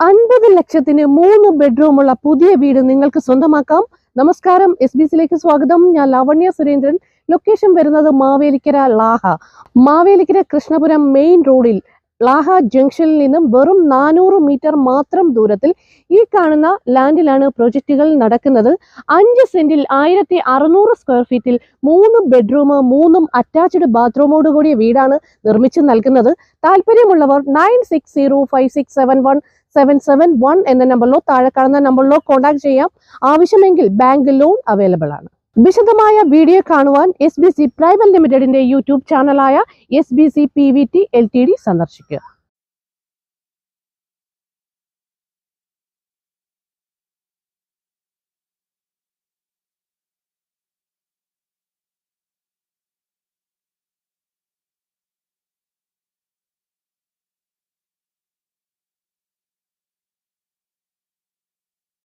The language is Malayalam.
അൻപത് ലക്ഷത്തിന് മൂന്ന് ബെഡ്റൂമുള്ള പുതിയ വീട് നിങ്ങൾക്ക് സ്വന്തമാക്കാം. നമസ്കാരം എസ് ബി സിയിലേക്ക് സ്വാഗതം. ഞാൻ ലാവണ്യ സുരേന്ദ്രൻ. ലൊക്കേഷൻ വരുന്നത് മാവേലിക്കര ലാഹ. മാവേലിക്കര കൃഷ്ണപുരം മെയിൻ റോഡിൽ ലാഹ ജംഗ്ഷനിൽ നിന്നും വെറും നാനൂറ് മീറ്റർ മാത്രം ദൂരത്തിൽ ഈ കാണുന്ന ലാൻഡിലാണ് പ്രൊജക്റ്റുകൾ നടക്കുന്നത്. അഞ്ച് സെന്റിൽ ആയിരത്തി അറുന്നൂറ് സ്ക്വയർ ഫീറ്റിൽ മൂന്ന് ബെഡ്റൂം മൂന്നും അറ്റാച്ച്ഡ് ബാത്റൂമോട് കൂടിയ വീടാണ് നിർമ്മിച്ചു നൽകുന്നത്. താല്പര്യമുള്ളവർ nine six zero five six seven one seven seven one എന്ന നമ്പറിലോ താഴെ കാണുന്ന നമ്പറിലോ കോൺടാക്ട് ചെയ്യാം. ആവശ്യമെങ്കിൽ ബാങ്ക് ലോൺ അവൈലബിൾ ആണ്. വിശദമായ വീഡിയോ കാണുവാൻ എസ് ബി സി പ്രൈവറ്റ് ലിമിറ്റഡിന്റെ YouTube ചാനലായ S B C P V T L T D സന്ദർശിക്കുക.